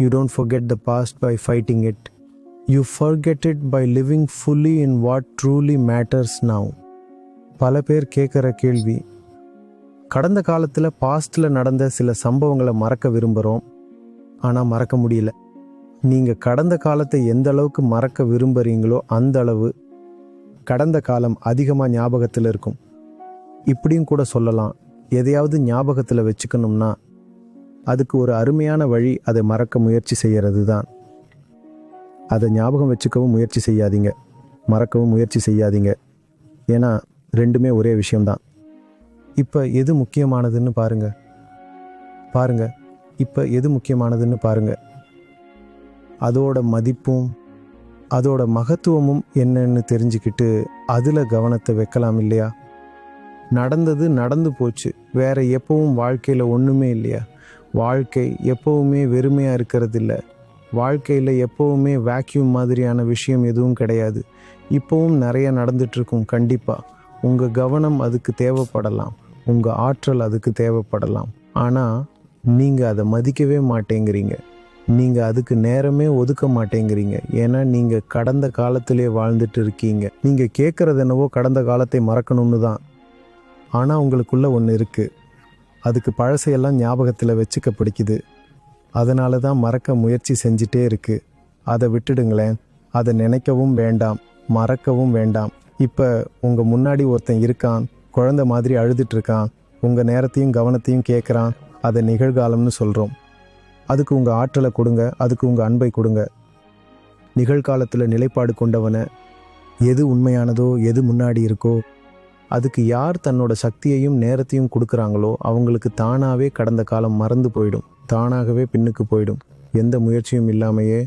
You don't forget the past by fighting it. You forget it by living fully in what truly matters now. பல பேர் கேட்குற கேள்வி. கடந்த காலத்தில் பாஸ்டில் நடந்த சில சம்பவங்களை மறக்க விரும்புகிறோம் ஆனால் மறக்க முடியல. நீங்கள் கடந்த காலத்தை எந்த அளவுக்கு மறக்க விரும்புகிறீங்களோ அந்த அளவு கடந்த காலம் அதிகமாக ஞாபகத்தில் இருக்கும். இப்படியும் கூட சொல்லலாம். எதையாவது ஞாபகத்தில் வச்சுக்கணும்னா அதுக்கு ஒரு அருமையான வழி அதை மறக்க முயற்சி செய்கிறது தான் அதை ஞாபகம் வச்சுக்கவும் முயற்சி செய்யாதீங்க. மறக்கவும் முயற்சி செய்யாதீங்க. ஏன்னா ரெண்டுமே ஒரே விஷயம்தான். இப்போ எது முக்கியமானதுன்னு பாருங்க. பாருங்க. இப்போ எது முக்கியமானதுன்னு பாருங்க. அதோட மதிப்பும் அதோட மகத்துவமும் என்னன்னு தெரிஞ்சுக்கிட்டு அதில் கவனத்தை வைக்கலாம் இல்லையா? நடந்தது நடந்து போச்சு. வேற எப்பவும் வாழ்க்கையில் ஒன்றுமே இல்லையா? வாழ்க்கை எப்பவுமே வெறுமையாக இருக்கிறது இல்லை வாழ்க்கையில் எப்பவுமே வேக்யூம் மாதிரியான விஷயம் எதுவும் கிடையாது. இப்போவும் நிறைய நடந்துட்டுருக்கும் கண்டிப்பாக உங்கள் கவனம் அதுக்கு தேவைப்படலாம். உங்கள் ஆற்றல் அதுக்கு தேவைப்படலாம். ஆனால் நீங்கள் அதை மதிக்கவே மாட்டேங்கிறீங்க. நீங்கள் அதுக்கு நேரமே ஒதுக்க மாட்டேங்கிறீங்க. ஏன்னா நீங்கள் கடந்த காலத்திலே வாழ்ந்துட்டு இருக்கீங்க நீங்கள் கேட்குறது என்னவோ கடந்த காலத்தை மறக்கணும்னு தான். ஆனால் உங்களுக்குள்ளே ஒன்று இருக்குது அதுக்கு பழசையெல்லாம் ஞாபகத்தில் வச்சுக்க பிடிக்குது. அதனால தான் மறக்க முயற்சி செஞ்சிட்டே இருக்கு. அதை விட்டுடுங்களேன். அதை நினைக்கவும் வேண்டாம். மறக்கவும் வேண்டாம். இப்போ உங்கள் முன்னாடி ஒருத்தன் இருக்கான். குழந்தை மாதிரி அழுதுட்டு இருக்கான். உங்கள் நேரத்தையும் கவனத்தையும் கேட்குறான் அதை நிகழ்காலம்னு சொல்கிறோம் அதுக்கு உங்கள் ஆற்றலை கொடுங்க. அதுக்கு உங்கள் அன்பை கொடுங்க. நிகழ்காலத்தில் நிலைப்பாடு கொண்டவனை எது உண்மையானதோ எது முன்னாடி இருக்கோ அதுக்கு யார் தன்னோட சக்தியையும் நேரத்தையும் கொடுக்குறாங்களோ அவங்களுக்கு தானாகவே கடந்த காலம் மறந்து போயிடும். தானாகவே பின்னுக்கு போயிடும். எந்த முயற்சியும் இல்லாமையே